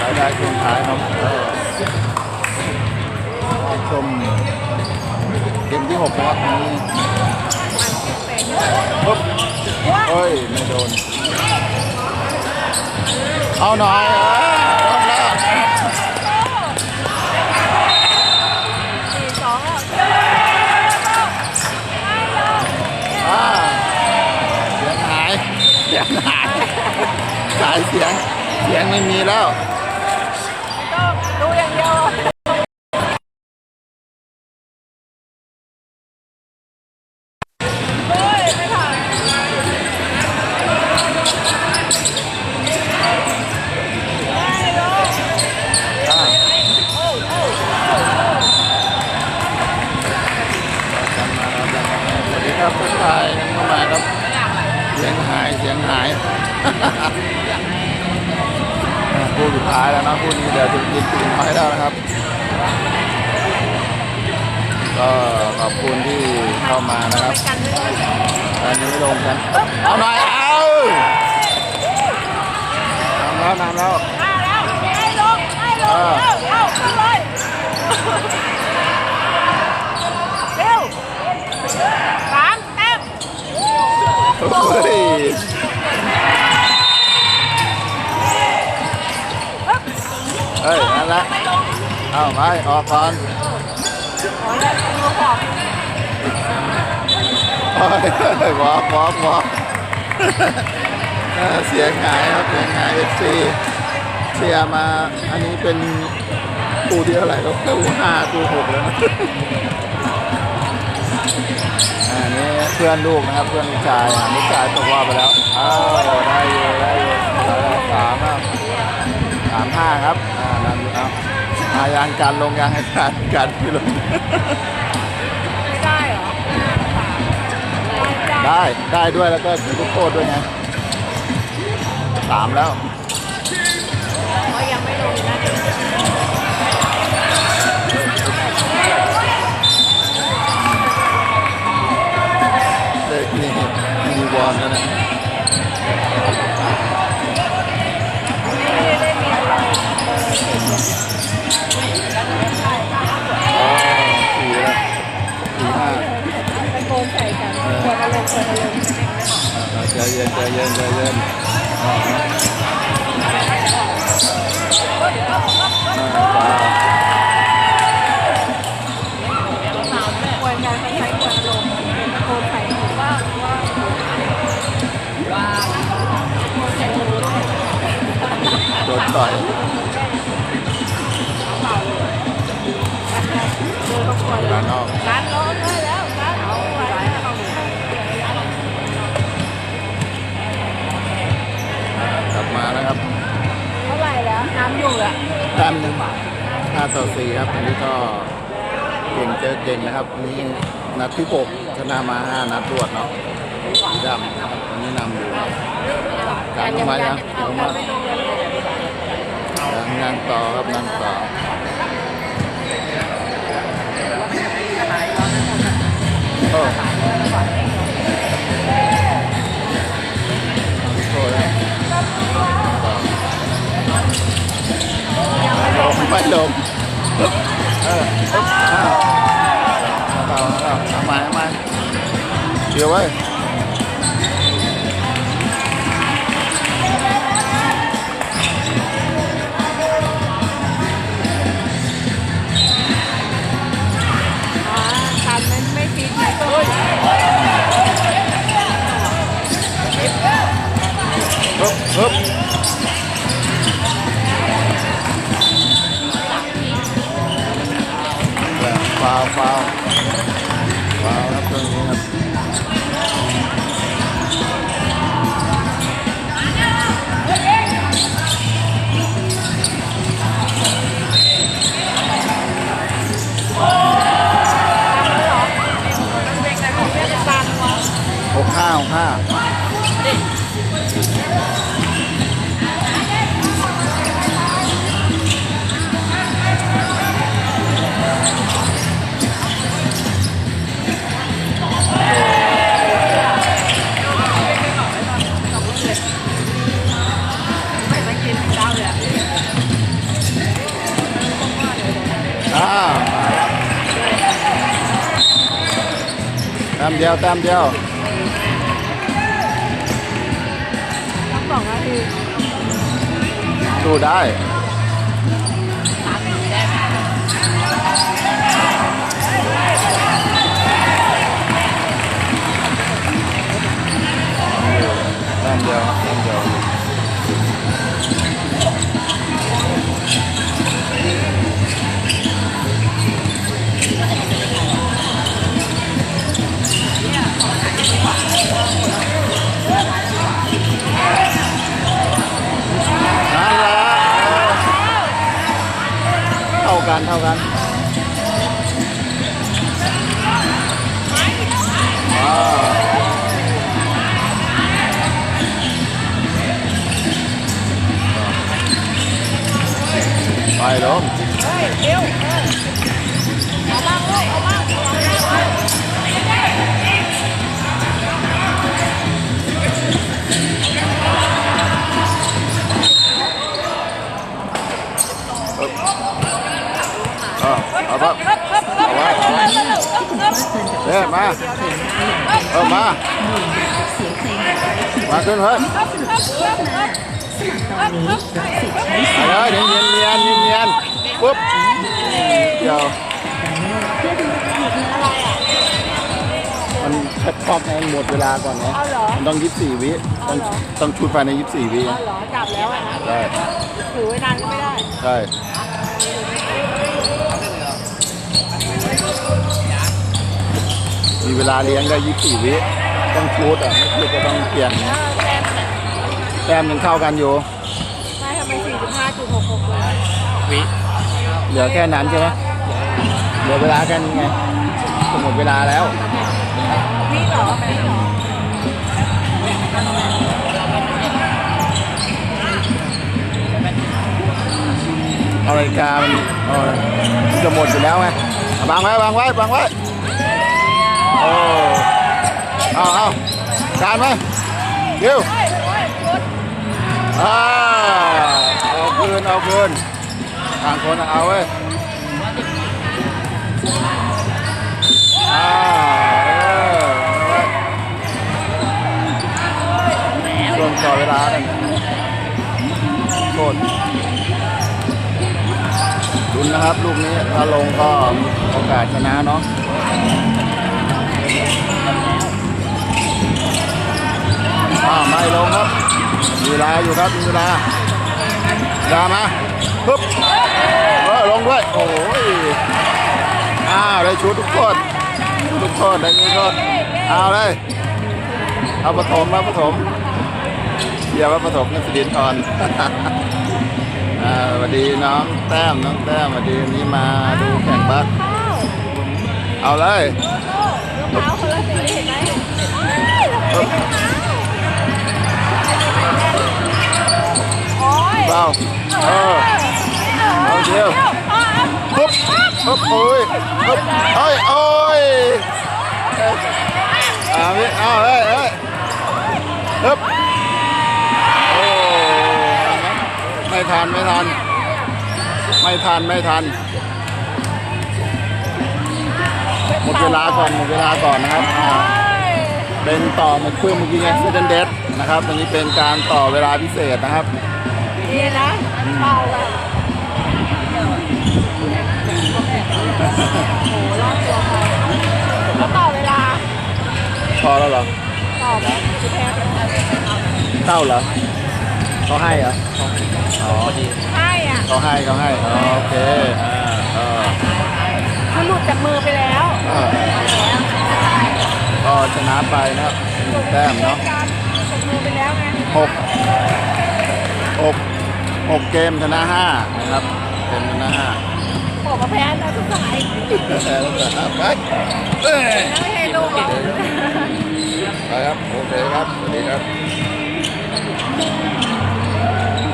รายได้ช่วงท้ายครับก็ชมเกมที่หกนะครับนี้ปุ๊บเฮ้ย ไม่โดน เอาหน่อยเออโดนแล้ว สี่สองอะ อ่าเสียงหาย เสียงหาย สายเสียง เสียงไม่มีแล้วก็ดูอย่างเดียวเฮ้ยไม่ผ่านไม่ลงอ่าโอ้โอ้กันมาแล้วกันมาสวัสดีครับผู้ชายกันเข้ามาครับ เสียงหาย เสียงหายคู่สุดท้ายแล้วนะคู่นี้เดี๋ยวจะยิงถึงไม้แล้วนะครับ ก็ขอบคุณที่เข้ามานะครับกันไม่ลงอันนี้ไม่ลงกัน เอาหน่อยเอานำแล้วนำแล้วมาแล้วให้ลงให้ลงเร็วเร็วขึ้นเลยเร็วสามแต้ม เฮ้ยนั่นละเอาไปออกก่อนขอเลยตัวขอบโอ้ยวอกวอกวอกเออเสียงหายครับเสียงหายเอฟซีเชียร์มาอันนี้เป็นตูที่เท่าไหร่ครับตูห้าตูหกแล้วนะ อันนี้เพื่อนลูกนะครับ เพื่อนลูกชายอะลูกชายตกรอบไปแล้วอ้าวได้อยู่ได้อยู่สามครับสามห้าครับอ่านั่นอยู่ครับอายางการลงยางให้การการที่ลงไม่ได้เหรอได้ได้ด้วยแล้วก็ถือลูกโทษด้วยไงสามแล้วก็ยังไม่ลงนะ เด็กนี่มีวอนแล้วนะ ไม่ได้มีอะไร อ๋อสี่แล้วสี่ห้า ตะโกนใส่กันกดอารมณ์กดอารมณ์อ่าใจเย็นใจเย็นใจเย็นอ่า ต่อยดูตะโกนด้านนอกร้านร้อนได้แล้วร้านเอาไว้อ่ากลับมาแล้วครับ เท่าไหร่แล้ว น้ำอยู่อะแต้มหนึ่งห้าต่อสี่ครับอันนี้ก็เก่งเจอเก่งนะครับนนี้นัดที่หกชนะมาห้านัดรวดเนาะสีดำนะครับอันนี้นำอยู่การเข้ามายังเข้ามา งยังต่อครับยังต่อโอ้โหแล้วต่อลงไม่ลงเออปึ๊บอ้าวเอาเอาเอาเอามาเอามาเดี๋ยวไว้ ปึ๊บ เดียวแต้มเดียวทั้งสองนาทีสู้ได้แต้มเดียวครับแต้มเดียว นั่นแหละเท่ากันเท่ากันอ่าไปลง เด้มาเออมา มาขึ้นเฮ้ยมาเลยเนียนเนียนเนียนเนียนปุ๊บเดี๋ยวมันแคปท็อปไงหมดเวลาก่อนไงเอาเหรอมันต้องยี่สิบสี่วิต้องต้องชุดภายในยี่สิบสี่วิเอาเหรอจับแล้วอะนะใช่ถือไว้นานก็ไม่ได้ ใช่ มีเวลาเลี้ยงได้ยี่สิบสี่วิต้องชุดอะไม่ชุดก็ต้องเปลี่ยนเออแต้มแต้มยังเข้ากันอยู่ไม่ทำไมสี่สิบห้าจุดหกหกเลยวิเหลือแค่นั้นใช่ไหมเหลือเวลาแค่นี้ไงจะหมดเวลาแล้วนี่เหรอนี่เหรอเอานาฬิกามันเออมันจะหมดอยู่แล้วไงเอาวางไว้วางไว้วางไว้ โอ้เอาเอาการไหมเร็วเฮ้ยเพุทธอ่าเอาคืนเอาคืนต่างคนเอาเว้ยอ่าเออเอาไว้ช่วงต่อเวลากันโทษดุนนะครับ ลูกนี้ถ้าลงก็โอกาสชนะเนาะ ลาอยู่ครับมีเวลาเวลามาปึ๊บเออลงด้วย โอ้ยอ้าวได้ชุดทุกคนทุกคนได้ทุกคนเอาเลยเอาปฐมมาปฐมเดี๋ยวว่าปฐมนักสิรินทรอ่าสวัสดีน้องแต้มน้องแต้มสวัสดีวันนี้มาดูแข่งบัสข้าวเอาเลยรองเท้าคนละสีเห็นไหม เบาเออเอาเดียวปุ๊บปุ๊บโอ้ยปุ๊บเอ้ยโอ้ยเอ้ยอ่าไม่เอาเอ้ยเอ้ยปึ๊บโอ้ไม่ทันไม่ทันไม่ทันไม่ทันหมดเวลาก่อนหมดเวลาก่อนนะครับเป็นต่อมือนเครื่องเมื่อกี้ไงเซนเดสนะครับอันนี้เป็นการต่อเวลาพิเศษนะครับ ดีนะเป่าแบบโอ้รอบตัวเขาแล้วต่อเวลา พอแล้วเหรอต่อแบบจะแพ้เข้าเหรอเขาให้เหรออ๋อให้อะเขาให้เขาให้อ๋อโอเคอ่าอ่าคือหลุดจากมือไปแล้วอ่าก็ชนะไปนะครับหนึ่งแต้มเนาะการจากมือไปแล้วไงหกหกห กเกมชนะห้านะครับเกมชนะห้าบอกมาแพ้แล้วทุกสายไปเอ้ยแล้วไม่ให้ลูกหรอกไปครับ โอเคครับ สวัสดีครับเ